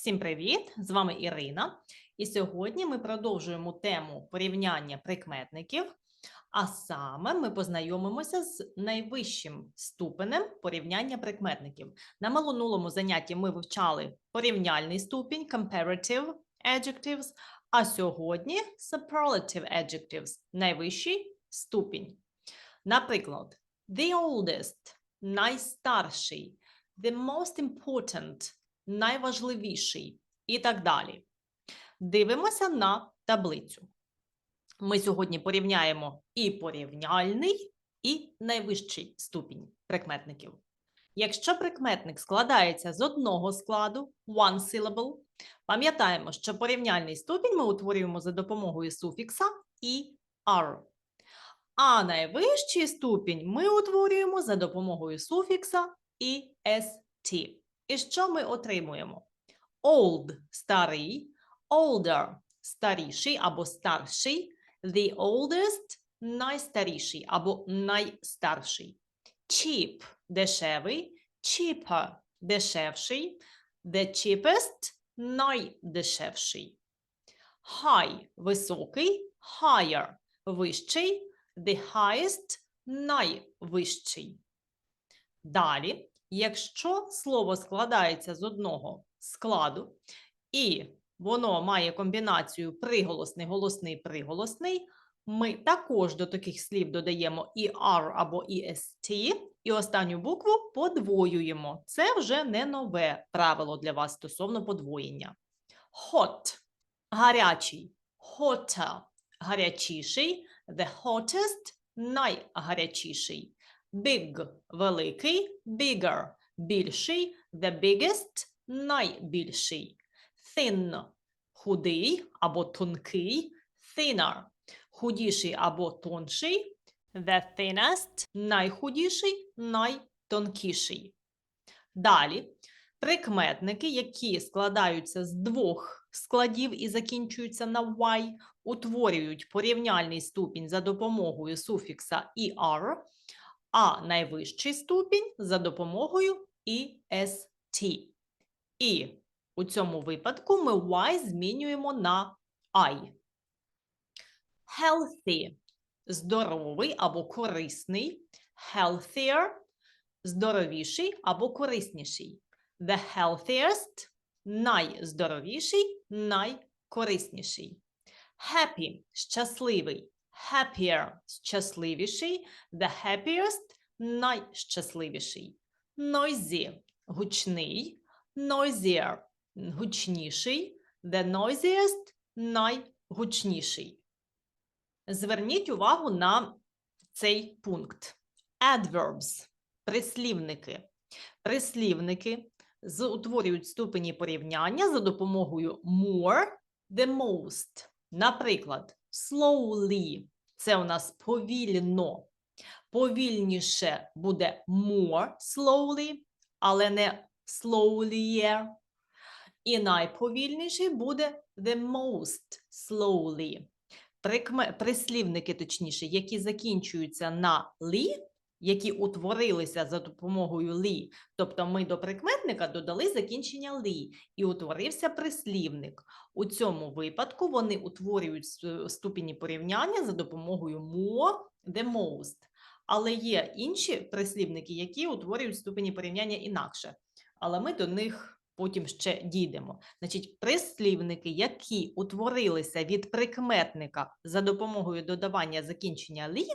Всім привіт! З вами Ірина. І сьогодні ми продовжуємо тему порівняння прикметників. А саме ми познайомимося з найвищим ступенем порівняння прикметників. На минулому занятті ми вивчали порівняльний ступінь comparative adjectives, а сьогодні superlative adjectives найвищий ступінь. Наприклад, the oldest найстарший, the most important найважливіший і так далі. Дивимося на таблицю. Ми сьогодні порівняємо і порівняльний, і найвищий ступінь прикметників. Якщо прикметник складається з одного складу one syllable, пам'ятаємо, що порівняльний ступінь ми утворюємо за допомогою суфікса і «r». А найвищий ступінь ми утворюємо за допомогою суфікса і «st». І що ми отримуємо? Old – старий, older – старіший або старший, the oldest – найстаріший або найстарший. Cheap – дешевий, cheaper – дешевший, the cheapest – найдешевший. High – високий, higher – вищий, the highest – найвищий. Далі Якщо слово складається з одного складу, і воно має комбінацію приголосний, голосний, приголосний, ми також до таких слів додаємо і «r» або і «st», і останню букву подвоюємо. Це вже не нове правило для вас стосовно подвоєння. Hot – гарячий, hotter – гарячіший, the hottest – найгарячіший. Big – великий, bigger – більший, the biggest – найбільший. Thin – худий або тонкий, thinner – худіший або тонший, the thinnest – найхудіший, найтонкіший. Далі прикметники, які складаються з двох складів і закінчуються на y, утворюють порівняльний ступінь за допомогою суфікса «er», а найвищий ступінь за допомогою EST. І у цьому випадку ми Y змінюємо на I. Healthy – здоровий або корисний. Healthier – здоровіший або корисніший. The healthiest – найздоровіший, найкорисніший. Happy – щасливий happier – щасливіший, the happiest – найщасливіший. Noisy – гучний, noisier – гучніший, the noisiest – найгучніший. Зверніть увагу на цей пункт. Adverbs – прислівники. Прислівники утворюють ступені порівняння за допомогою more, the most. Наприклад, slowly це у нас повільно. Повільніше буде more slowly, але не slowlier. І найповільніший буде the most slowly. Прислівники, точніше, які закінчуються на «ли», які утворилися за допомогою «лі», тобто ми до прикметника додали закінчення «лі» і утворився прислівник. У цьому випадку вони утворюють ступені порівняння за допомогою more, the most. Але є інші прислівники, які утворюють ступені порівняння інакше. Але ми до них потім ще дійдемо. Значить, прислівники, які утворилися від прикметника за допомогою додавання закінчення «лі»,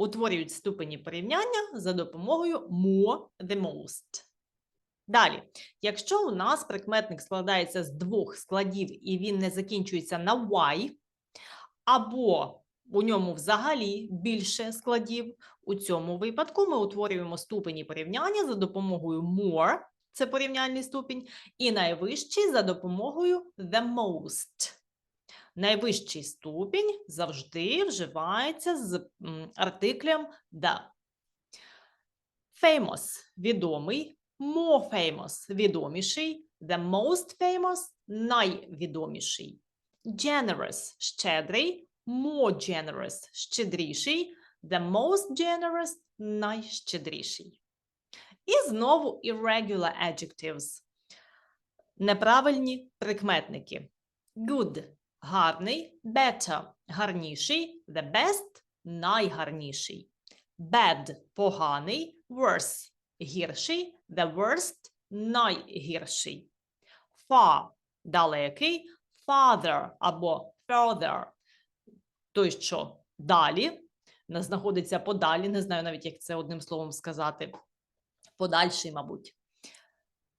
утворюють ступені порівняння за допомогою more, the most. Далі, якщо у нас прикметник складається з двох складів і він не закінчується на y, або у ньому взагалі більше складів, у цьому випадку ми утворюємо ступені порівняння за допомогою more, це порівняльний ступінь, і найвищий за допомогою the most. Найвищий ступінь завжди вживається з артиклем the. Famous – відомий, more famous – відоміший, the most famous – найвідоміший. Generous – щедрий, more generous – щедріший, the most generous – найщедріший. І знову irregular adjectives. неправильні прикметники. Good – гарний, better – гарніший, the best – найгарніший. Bad – поганий, worse – гірший, the worst – найгірший. Far – далекий, farther або further – той, що далі, знаходиться подалі, не знаю навіть, як це одним словом сказати. Подальший, мабуть.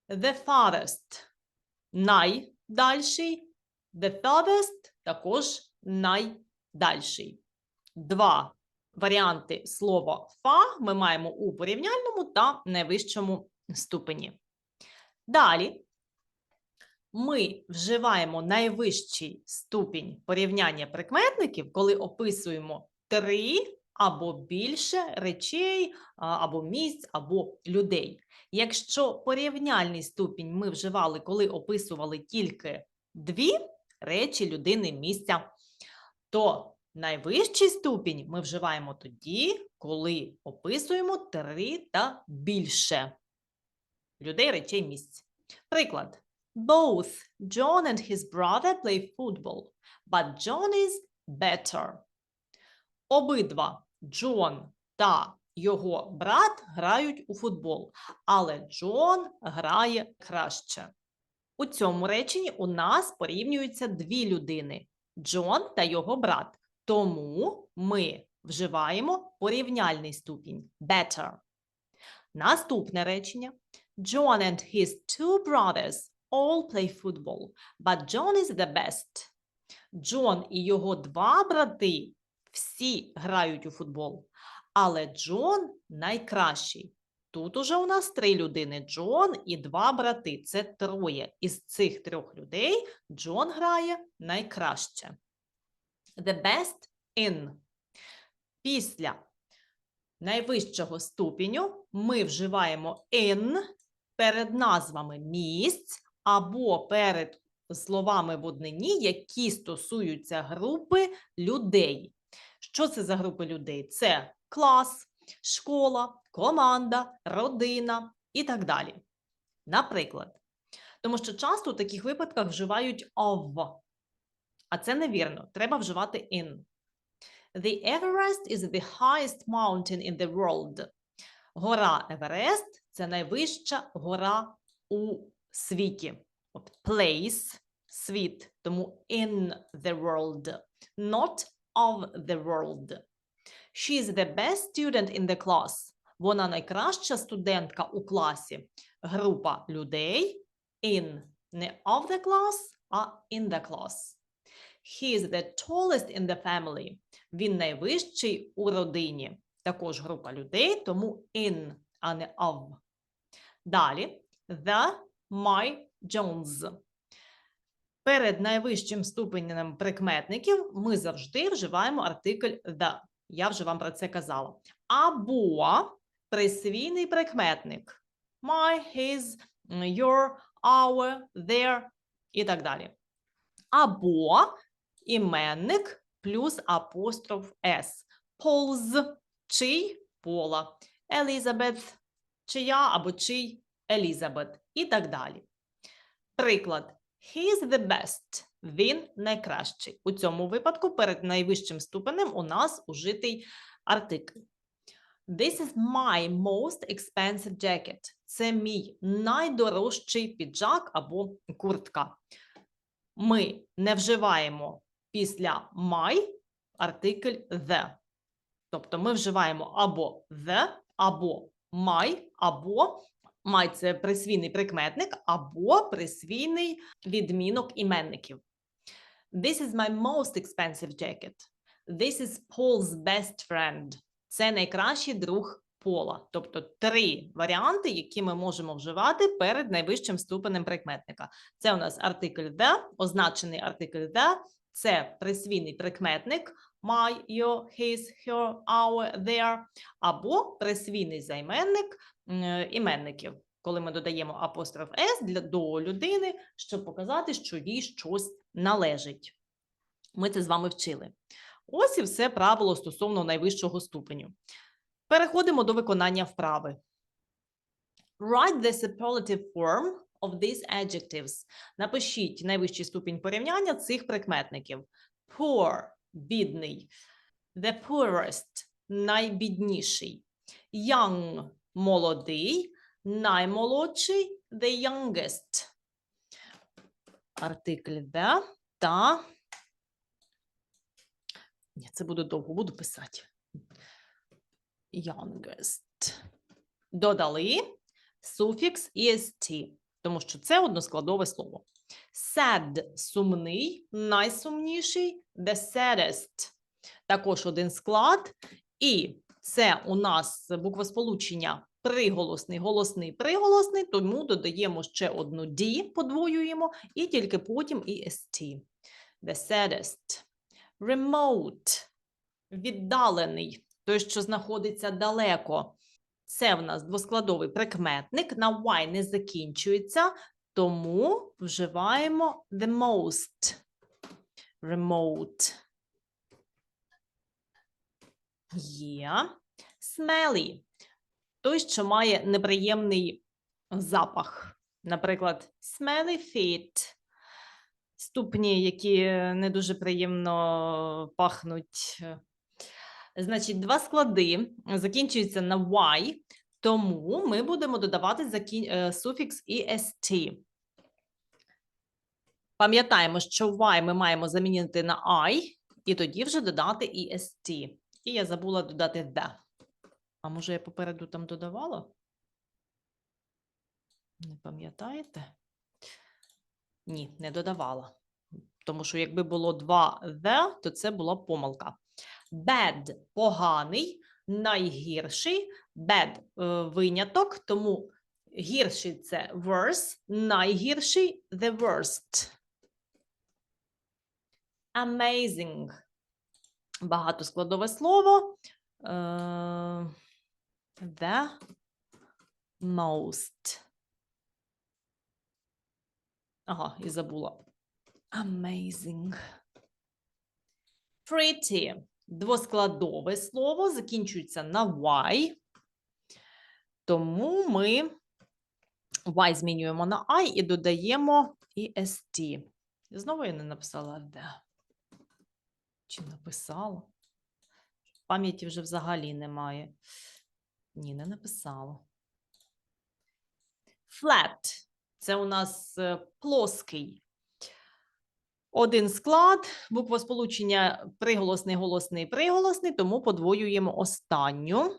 The farthest – найдальший, the farthest – також найдальший. Два варіанти слова фа ми маємо у порівняльному та найвищому ступені. Далі ми вживаємо найвищий ступінь порівняння прикметників, коли описуємо три або більше речей, або місць, або людей. Якщо порівняльний ступінь ми вживали, коли описували тільки дві речі, людини, місця, то найвищий ступінь ми вживаємо тоді, коли описуємо три та більше людей, речей, місць. Приклад. Both John and his brother play football, but John is better. Обидва Джон та його брат грають у футбол, але Джон грає краще. У цьому реченні у нас порівнюються дві людини Джон та його брат. Тому ми вживаємо порівняльний ступінь better. Наступне речення. John and his two brothers all play football, but John is the best. Джон і його два брати всі грають у футбол, але Джон найкращий. Тут уже у нас три людини: Джон і два брати. Це троє. Із цих трьох людей Джон грає найкраще. The best in. Після найвищого ступеню ми вживаємо in перед назвами місць або перед словами в однині, які стосуються групи людей. Що це за групи людей? Це клас, школа, команда, родина і так далі. Наприклад, тому що часто у таких випадках вживають of, а це невірно. Треба вживати in. The Everest is the highest mountain in the world. Гора Еверест це найвища гора у світі. От place – світ, тому in the world, not of the world. She is the best student in the class. Вона найкраща студентка у класі. Група людей in не of the class, а in the class. He is the tallest in the family. Він найвищий у родині. Також група людей, тому in, а не of. Далі the, my, Jones. Перед найвищим ступенем прикметників ми завжди вживаємо артикль the. Я вже вам про це казала. Або присвійний прикметник. My, his, your, our, their і так далі. Або іменник плюс апостроф S. Paul's – чий Пола. Елізабет – чия або чий Елізабет і так далі. Приклад. He is the best. Він найкращий. У цьому випадку перед найвищим ступенем у нас ужитий артикль. This is my most expensive jacket. Це мій найдорожчий піджак або куртка. Ми не вживаємо після my артикль the. Тобто ми вживаємо або the, або my, або my – це присвійний прикметник, або присвійний відмінок іменників. This is my most expensive jacket. This is Paul's best friend. Це найкращий друг Пола. Тобто три варіанти, які ми можемо вживати перед найвищим ступенем прикметника. Це у нас артикль the, означений артикль the, це присвійний прикметник my, your, his, her, our, their, або присвійний займенник іменників, коли ми додаємо апостроф s для до людини, щоб показати, що їй щось належить. Ми це з вами вчили. Ось і все правило стосовно найвищого ступеню. Переходимо до виконання вправи. Write the superlative form of these adjectives. Напишіть найвищий ступінь порівняння цих прикметників. Poor – бідний. The poorest – найбідніший. Young – молодий. Наймолодший – the youngest. Артикль the та. Ні, це буде довго, буду писати. Youngest. Додали суфікс est, тому що це односкладове слово. Sad – сумний, найсумніший, the saddest. Також один склад. І це у нас буквосполучення приголосний, голосний, приголосний, тому додаємо ще одну D, подвоюємо, і тільки потім est. The saddest. Remote – віддалений, той, що знаходиться далеко. Це в нас двоскладовий прикметник, на y не закінчується, тому вживаємо the most. Remote. Є. Smelly. Той, що має неприємний запах. Наприклад, smelly feet. Ступні, які не дуже приємно пахнуть. Значить, два склади закінчуються на y, тому ми будемо додавати закін... е, суфікс est. Пам'ятаємо, що y ми маємо замінити на I, і тоді вже додати est. І я забула додати the. А може я попереду там додавала? Не пам'ятаєте? Ні, не додавала. Тому що якби було два the, то це була помилка. Bad – поганий, найгірший. Bad е, – виняток, тому гірший – це worse, найгірший – the worst. Amazing. Багатоскладове слово. Е, The most. Ага, і забула. Amazing. Pretty. Двоскладове слово закінчується на y. Тому ми y змінюємо на I і додаємо est. Знову я не написала де. Чи написала? Пам'яті вже взагалі немає. Ні, не написала. Flat. Це у нас е, плоский. Один склад, буквосполучення приголосний, голосний, приголосний, тому подвоюємо останню.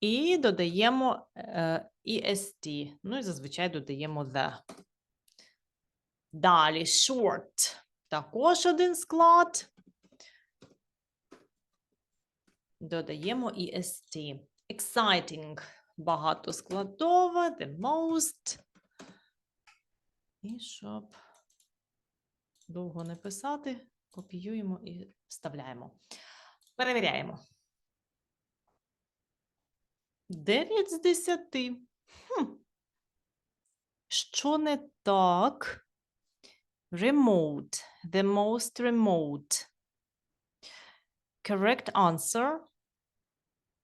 І додаємо е, est. Ну і зазвичай додаємо the. Далі short. Також один склад. Додаємо est. Exciting. Багатоскладова, the most. І щоб довго не писати, копіюємо і вставляємо. Перевіряємо. 9 з 10. Хм. Що не так? Remote. The most remote. Correct answer.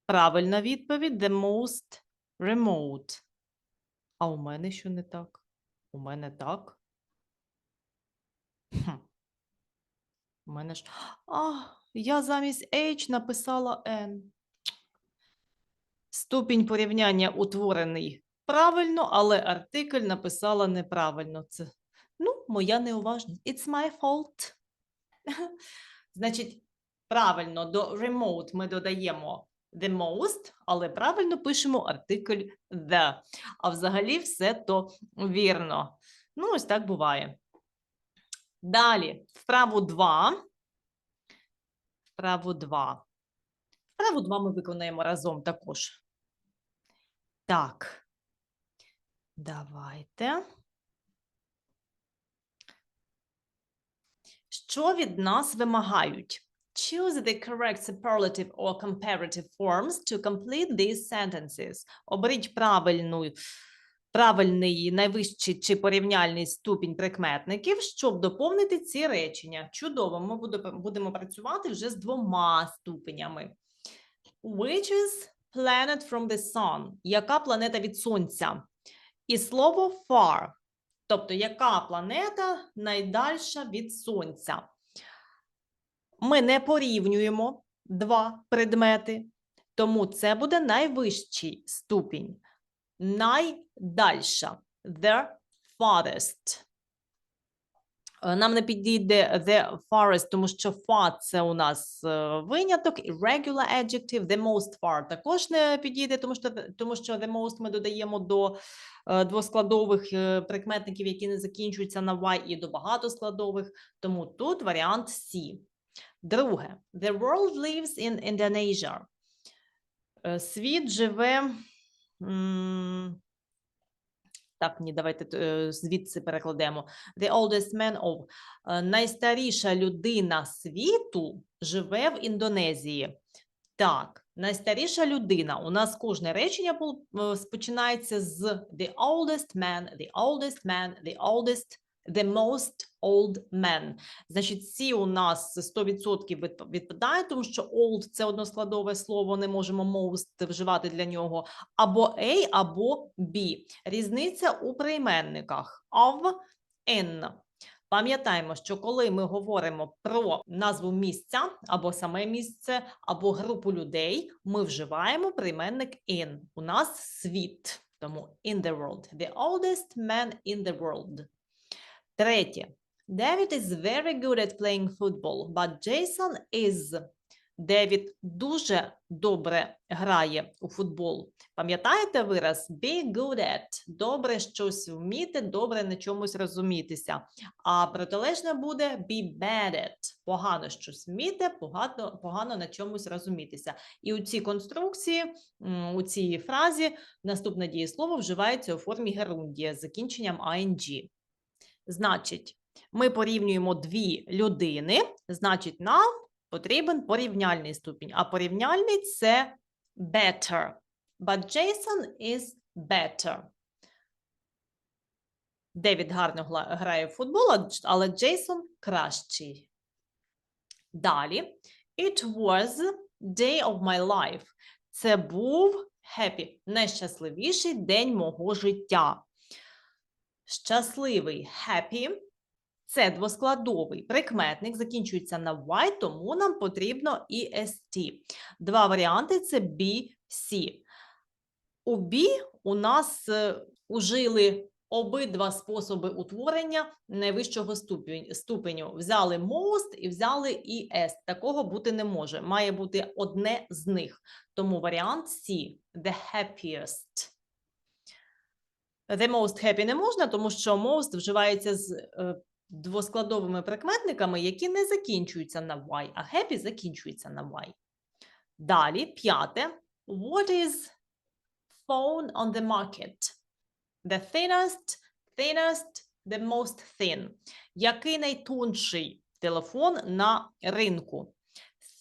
Правильна відповідь. The most remote. А у мене що не так? У мене так. У мене ж. А, я замість H написала N. Ступінь порівняння утворений правильно, але артикль написала неправильно. Це, ну, моя неуважність. It's my fault. Значить, правильно до remote ми додаємо the most, але правильно пишемо артикль the. А взагалі все то вірно. Ну, ось так буває. Далі, вправу 2. Вправу 2. Вправу 2 ми виконаємо разом також. Так. Давайте. Що від нас вимагають? Choose the correct superlative or comparative forms to complete these sentences. Оберіть правильну, правильний найвищий чи порівняльний ступінь прикметників, щоб доповнити ці речення. Чудово, ми будемо працювати вже з двома ступенями. Which is planet from the sun? Яка планета від сонця? і слово far. Тобто, яка планета найдальша від Сонця? Ми не порівнюємо два предмети, тому це буде найвищий ступінь. Найдальша. The farthest. Е, Нам не підійде the farthest, тому що far – це у нас е, виняток, irregular adjective, the most far також не підійде, тому що, тому що the most ми додаємо до е, двоскладових прикметників, які не закінчуються на y, і до багатоскладових, тому тут варіант C. Друге, the world lives in Indonesia. Світ живе. Так, ні, давайте е, звідси перекладемо. The oldest man of. Е, Найстаріша людина світу живе в Індонезії. Так, найстаріша людина. У нас кожне речення е, спочинається з the oldest man, the oldest man, the oldest, the most old man. Значить, ці у нас 100% відп- відпадають, тому що old – це односкладове слово, не можемо most вживати для нього. Або A, або B. Різниця у прийменниках of, in. Пам'ятаємо, що коли ми говоримо про назву місця або саме місце, або групу людей, ми вживаємо прийменник in. У нас світ, тому in the world. The oldest man in the world. Третє. David is very good at playing football, but Jason is. Девід дуже добре грає у футбол. Пам'ятаєте вираз be good at? Добре щось вміти, добре на чомусь розумітися. А протилежне буде be bad at. Погано щось вміти, погано, погано на чомусь розумітися. І у цій конструкції, у цій фразі, наступне дієслово вживається у формі герундія з закінченням ing. Значить, ми порівнюємо дві людини, значить, нам потрібен порівняльний ступінь. А порівняльний це better. But Jason is better. Девід гарно грає в футбол, але Джейсон кращий. Далі. It was day of my life. Це був happy, найщасливіший день мого життя. Щасливий happy це двоскладовий прикметник, закінчується на y, тому нам потрібно est. Два варіанти це be, see. У be у нас е, ужили обидва способи утворення найвищого ступеню. Взяли most і взяли es. Такого бути не може. Має бути одне з них. Тому варіант C – the happiest. The most happy не можна, тому що most вживається з е, двоскладовими прикметниками, які не закінчуються на y, а happy закінчується на y. Далі, п'яте. What is phone on the market? The thinnest, thinnest, the most thin. Який найтонший телефон на ринку?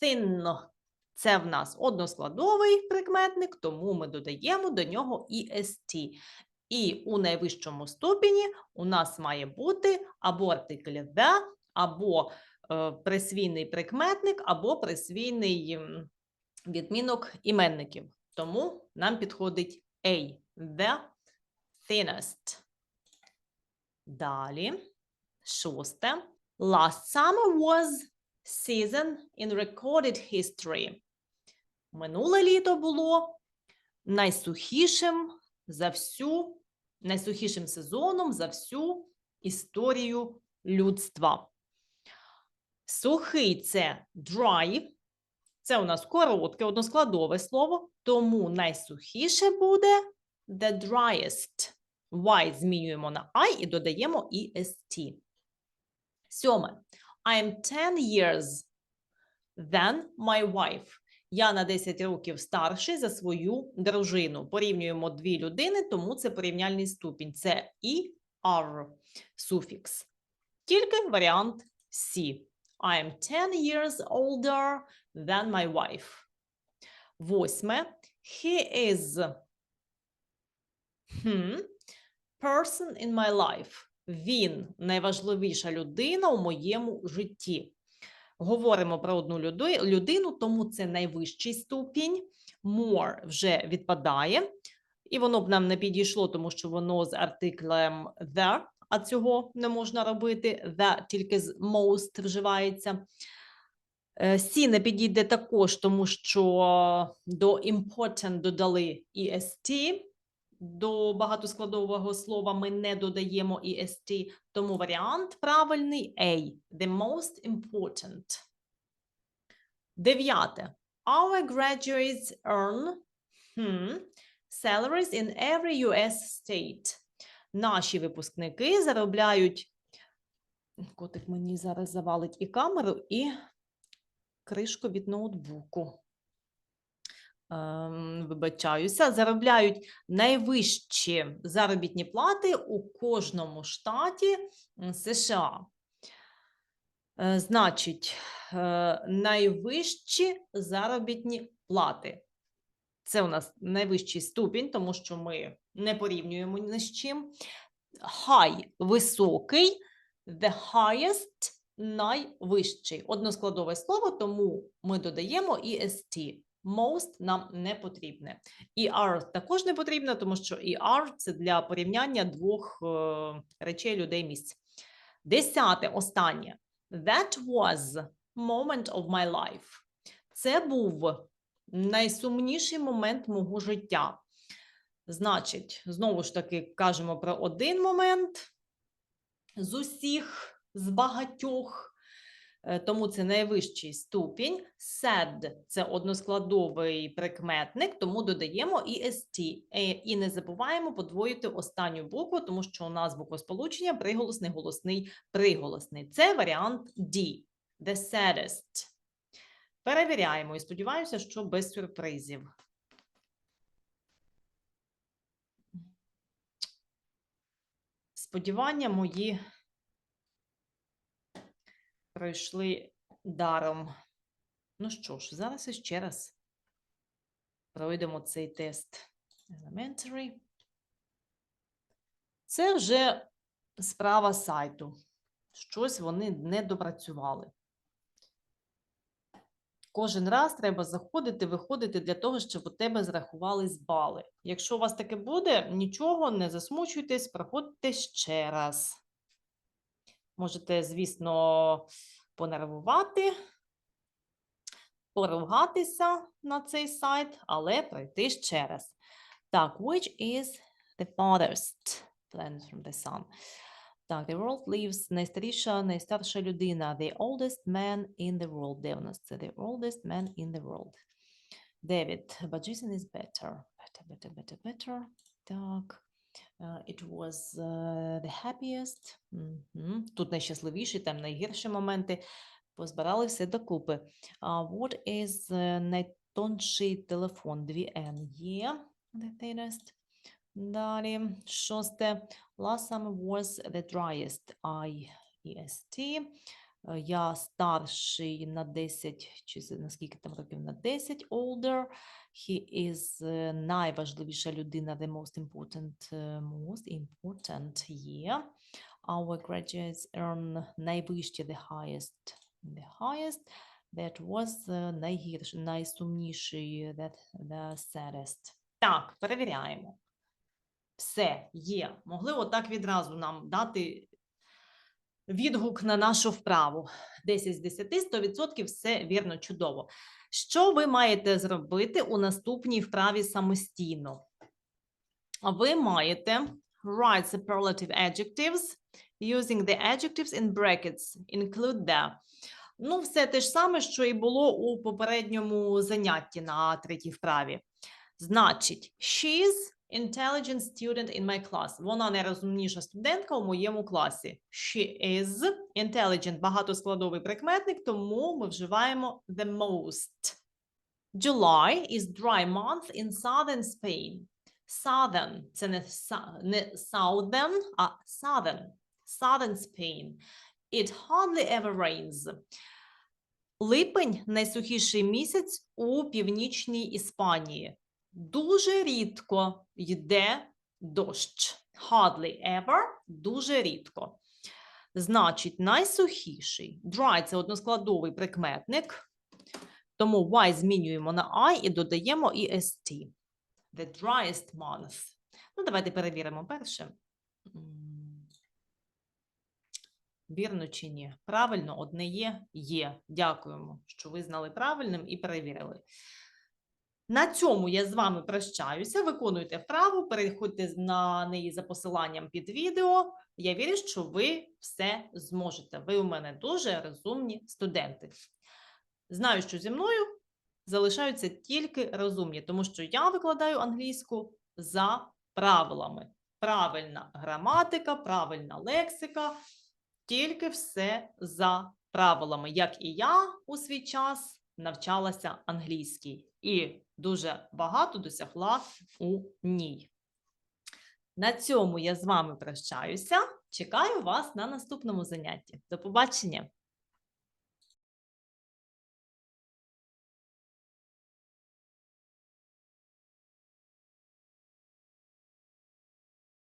Thin – це в нас односкладовий прикметник, тому ми додаємо до нього est. І у найвищому ступені у нас має бути або артикль the, або е, присвійний прикметник, або присвійний відмінок іменників. Тому нам підходить A – the thinnest. Далі, шосте. Last summer was season in recorded history. Минуле літо було найсухішим за всю, найсухішим сезоном за всю історію людства. Сухий це dry, це у нас коротке, односкладове слово, тому найсухіше буде the driest. Y змінюємо на I і додаємо EST. Сьоме. I am 10 years than my wife. Я на 10 років старший за свою дружину. Порівнюємо дві людини, тому це порівняльний ступінь. Це ER суфікс. Тільки варіант C. I am 10 years older than my wife. Восьме. He is hmm, person in my life. Він найважливіша людина у моєму житті. Говоримо про одну людину, тому це найвищий ступінь. More вже відпадає. І воно б нам не підійшло, тому що воно з артиклем the, а цього не можна робити. The тільки з most вживається. Е, C не підійде також, тому що до important додали EST. До багатоскладового слова ми не додаємо EST, тому варіант правильний A. The most important. Дев'яте. Our graduates earn hmm, salaries in every US state. Наші випускники заробляють. Котик мені зараз завалить і камеру, і кришку від ноутбуку. Ем, вибачаюся, заробляють найвищі заробітні плати у кожному штаті США. Е, Значить, е, найвищі заробітні плати. Це у нас найвищий ступінь, тому що ми не порівнюємо ні з чим. High – високий, the highest – найвищий. Односкладове слово, тому ми додаємо EST. Most нам не потрібне. ER також не потрібно, тому що ER – це для порівняння двох е, речей, людей, місць. Десяте, останнє. That was moment of my life. Це був найсумніший момент мого життя. Значить, знову ж таки, кажемо про один момент з усіх, з багатьох. Е, Тому це найвищий ступінь. Sad – це односкладовий прикметник, тому додаємо EST. Е, І не забуваємо подвоїти останню букву, тому що у нас буквосполучення приголосний, голосний, приголосний. Це варіант D. The saddest. Перевіряємо і сподіваюся, що без сюрпризів. Сподівання мої пройшли даром. Ну що ж, зараз іще раз пройдемо цей тест. Elementary. Це вже справа сайту. Щось вони не допрацювали. Кожен раз треба заходити, виходити для того, щоб у тебе зрахувались бали. Якщо у вас таке буде, нічого, не засмучуйтесь, проходьте ще раз. Можете, звісно, понервувати, поругатися на цей сайт, але пройти ще раз. Так, which is the farthest planet from the sun? Так, the world lives найстаріша, найстарша людина. The oldest man in the world. Де у нас це? The oldest man in the world. Девід. But Jason is better. Better, better, better, better. Так. Uh, it was uh, the happiest. Мгм. Тут найщасливіші, там найгірші моменти. Позбирали все докупи. What is uh, найтонший телефон? Дві N є. Далі, шосте. Last summer was the driest. I. Е, Я старший на 10, чи з- на скільки там років? На 10, older. He is е, найважливіша людина, the most important, е, most important є. Our graduates earn найвище, the highest, the highest. That was е, найгірший, найсумніший, that the saddest. Так, перевіряємо. Все, є. Могли отак відразу нам дати відгук на нашу вправу. 10 з 10, 100% все вірно, чудово. Що ви маєте зробити у наступній вправі самостійно? Ви маєте write superlative adjectives using the adjectives in brackets. Include the. Ну, все те ж саме, що і було у попередньому занятті на третій вправі. Значить, she's intelligent student in my class. Вона найрозумніша студентка у моєму класі. She is intelligent, багатоскладовий прикметник, тому ми вживаємо the most. July is dry month in southern Spain. Southern – це не, не southern, а southern. Southern Spain. It hardly ever rains. Липень – найсухіший місяць у північній Іспанії. Дуже рідко йде дощ. Hardly ever – дуже рідко. Значить, найсухіший. Dry – це односкладовий прикметник. Тому y змінюємо на I і додаємо EST. The driest month. Ну, давайте перевіримо перше. Вірно чи ні? Правильно, одне є? Є. Дякуємо, що ви знали правильним і перевірили. На цьому я з вами прощаюся. Виконуйте вправу, переходьте на неї за посиланням під відео. Я вірю, що ви все зможете. Ви у мене дуже розумні студенти. Знаю, що зі мною залишаються тільки розумні, тому що я викладаю англійську за правилами. Правильна граматика, правильна лексика, тільки все за правилами, як і я у свій час навчалася англійській і дуже багато досягла у ній. На цьому я з вами прощаюся. Чекаю вас на наступному занятті. До побачення!